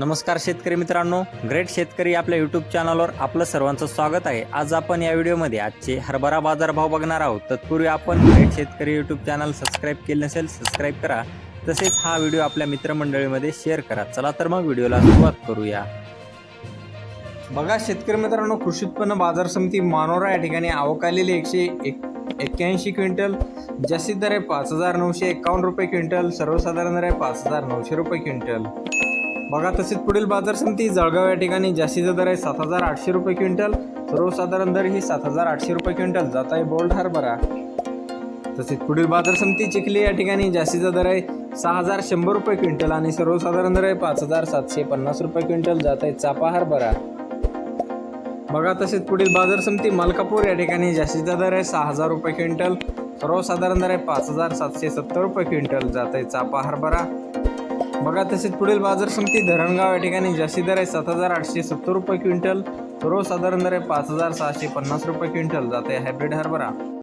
नमस्कार शेतकरी मित्रांनो ग्रेट शेतकरी आपल्या यूट्यूब चॅनलवर आपलं सर्वांचं स्वागत आहे. आज आपण या व्हिडिओमध्ये आजचे हरभरा बाजारभाव बघणार आहोत. तत्पूर्वी आपण ग्रेट शेतकरी यूट्यूब चॅनल सबस्क्राईब केले नसेल सबस्क्राईब करा. तसेच हा व्हिडिओ आपल्या मित्रमंडळीमध्ये शेअर करा. चला तर मग व्हिडिओला सुरुवात करूया. बघा शेतकरी मित्रांनो कृषी उत्पन्न बाजार समिती मानोरा या ठिकाणी आवक आलेली एकशे एक एक्क्याऐंशी क्विंटल जास्तीत दर आहे पाच हजार नऊशे एकावन्न रुपये क्विंटल सर्वसाधारण दर आहे पाच हजार नऊशे रुपये क्विंटल. बघा तसेच पुढील बाजार समिती जळगाव या ठिकाणी जास्तीचा दर आहे सात हजार आठशे रुपये क्विंटल. सर्वसाधारण दर ही सात हजार आठशे रुपये क्विंटल. जात आहे बोल्ड हरभरा. तसेच पुढील बाजार समिती चिखली या ठिकाणी जास्तीचा दर आहे सहा हजार शंभर रुपये क्विंटल आणि सर्वसाधारण दर आहे पाच हजार सातशे पन्नास रुपये क्विंटल. जात आहे चापा हरभरा. बघा तसेच पुढील बाजार समिती मलकापूर या ठिकाणी जास्तीचा दर आहे सहा हजार रुपये क्विंटल. सर्वसाधारण दर आहे पाच हजार सातशे सत्तर रुपये क्विंटल. जात आहे चापा हरभरा. बघा तसेच पुढील बाजार समिती धरणगाव या ठिकाणी जास्ती दर आहे. सात हजार आठशे सत्तर रुपये क्विंटल. सर्वसाधारण दर आहे पाच हजार सहाशे पन्नास रुपये क्विंटल. जाते हायब्रिड हरभरा.